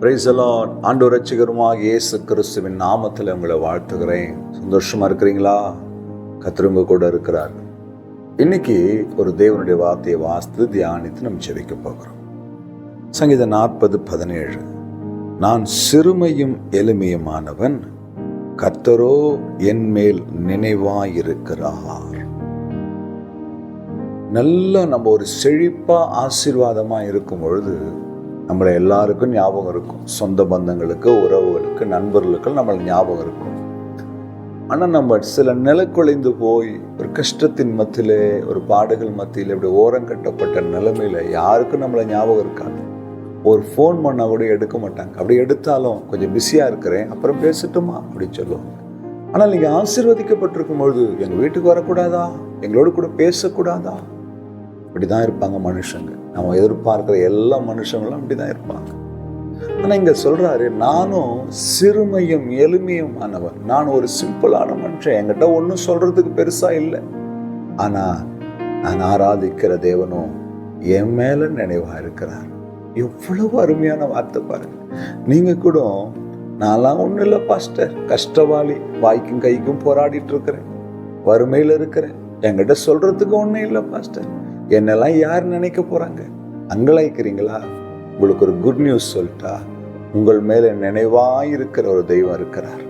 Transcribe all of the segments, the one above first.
பிரைசலான் ஆண்டு ரட்சிகருமாக இயேசு கிறிஸ்துவின் நாமத்தில் உங்களை வாழ்த்துகிறேன். சந்தோஷமா இருக்கிறீங்களா? கத்திரங்க கூட இருக்கிறார். இன்னைக்கு ஒரு தேவனுடைய வார்த்தையை வாசித்து தியானித்து நம்ம செவிக்க போகிறோம். சங்கீதம் நாற்பது பதினேழு. நான் சிறுமையும் எளிமையுமானவன் கத்தரோ என் மேல் நினைவாயிருக்கிறார். நல்லா நம்ம ஒரு செழிப்பா ஆசீர்வாதமா இருக்கும் பொழுது நம்மளை எல்லாருக்கும் ஞாபகம் இருக்கும். சொந்த பந்தங்களுக்கு உறவுகளுக்கு நண்பர்களுக்கு நம்மளை ஞாபகம் இருக்கும். ஆனால் நம்ம சில நிலக்குலைந்து போய் ஒரு கஷ்டத்தின் மத்தியிலே ஒரு பாடுகள் மத்தியில் இப்படி ஓரம் கட்டப்பட்ட நிலைமையில் யாருக்கும் நம்மளை ஞாபகம் இருக்காது. ஒரு ஃபோன் பண்ணால் கூட எடுக்க மாட்டாங்க. அப்படி எடுத்தாலும் கொஞ்சம் பிஸியாக இருக்கிறேன் அப்புறம் பேசட்டுமா? அப்படின்னு சொல்லுவாங்க. ஆனால் நீங்கள் ஆசீர்வதிக்கப்பட்டிருக்கும் பொழுது எங்கள் வீட்டுக்கு வரக்கூடாதா? எங்களோட கூட பேசக்கூடாதா? இப்படி தான் இருப்பாங்க மனுஷங்க. நம்ம எதிர்பார்க்குற எல்லா மனுஷங்களும் அப்படி தான் இருப்பாங்க. ஆனால் இங்கே சொல்கிறாரு நானும் சிறுமையும் எளிமையும் ஆனவன். நான் ஒரு சிம்பிளான மனுஷன். என்கிட்ட ஒன்றும் சொல்கிறதுக்கு பெருசாக இல்லை. ஆனால் நான் ஆராதிக்கிற தேவனும் என் மேலே நினைவாக இருக்கிறார். எவ்வளவு அருமையான வார்த்தை பாருங்க. நீங்கள் கூட நான்லாம் ஒன்றும் இல்லை பாஸ்டர். கஷ்டவாளி. வாய்க்கும் கைக்கும் போராடிட்டு இருக்கிறேன். வறுமையில் இருக்கிறேன். என்கிட்ட சொல்கிறதுக்கு ஒன்றும் இல்லை பாஸ்டர். என்னெல்லாம் யார் நினைக்க போகிறாங்க அங்கலாய்க்கிறீங்களா? உங்களுக்கு ஒரு குட் நியூஸ் சொல்லிட்டா உங்கள் மேலே நினைவாயிருக்கிற ஒரு தெய்வம் இருக்கிறார்.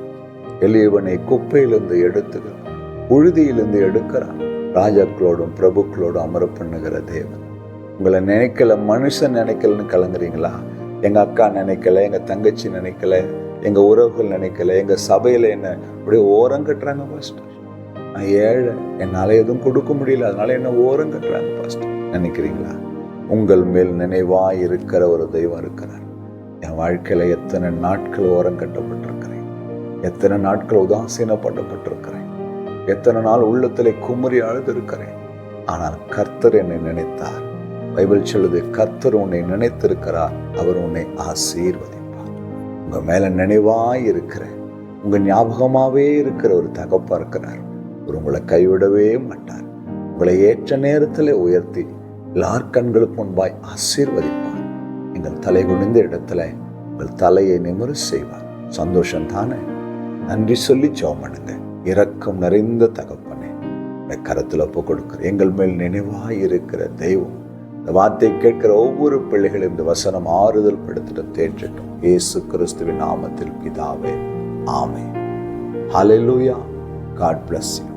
எளியவனை குப்பையிலிருந்து எடுத்துகிறார் புழுதியிலிருந்து எடுக்கிறார் ராஜாக்களோடும் பிரபுக்களோடும் அமர பண்ணுகிற தேவன். உங்களை நினைக்கல மனுஷன் நினைக்கலன்னு கலங்குறீங்களா? எங்க அக்கா நினைக்கல எங்க தங்கச்சி நினைக்கல எங்க உறவுகள் நினைக்கல எங்க சபையில என்ன அப்படியே ஓரம் கட்டுறாங்க பாஸ்டர் நான் ஏழை. என்னால் எதுவும் கொடுக்க முடியல. அதனால என்ன ஓரம் கட்டுறாங்க பாஸ்டர் நினைக்கிறீங்களா? உங்கள் மேல் நினைவாய் இருக்கிற ஒரு தெய்வம் இருக்கிறார். என் வாழ்க்கையில் எத்தனை நாட்கள் ஓரம் கட்டப்பட்டிருக்கிறேன் எத்தனை நாட்கள் உதாசீனப்படப்பட்டிருக்கிறேன் எத்தனை நாள் உள்ளத்திலே குமரி அழுதிருக்கிறேன். ஆனால் கர்த்தர் என்னை நினைத்தார். பைபிள் சொல்லுது கர்த்தர் உன்னை நினைத்திருக்கிறார். அவர் உன்னை ஆசீர்வதிப்பார். உங்கள் மேலே நினைவாய் இருக்கிற உங்கள் ஞாபகமாகவே இருக்கிற ஒரு தகப்பா இருக்கிறார். அவர் உங்களை கைவிடவே மாட்டார். உங்களை ஏற்ற நேரத்தில் உயர்த்தி எல்லார் கண்களுக்கு முன்பாய் ஆசீர்வதிப்பார். எங்கள் தலை குனிந்த இடத்துல உங்கள் தலையை நிமிர செய்வார். சந்தோஷம் தானே? நன்றி சொல்லி சோமனுங்க பண்ணுங்க. இரக்கம் நிறைந்த தகப்பனே இந்த கரத்தில் ஒப்பு கொடுக்குற எங்கள் மேல் நினைவாய் இருக்கிற தெய்வம் இந்த வார்த்தை கேட்கிற ஒவ்வொரு பிள்ளைகளும் இந்த வசனம் ஆறுதல் படுத்திட தேற்றட்டும். இயேசு கிறிஸ்துவின் நாமத்தில் பிதாவே ஆமே ஹலெலூயா காட் பிளஸ் யூ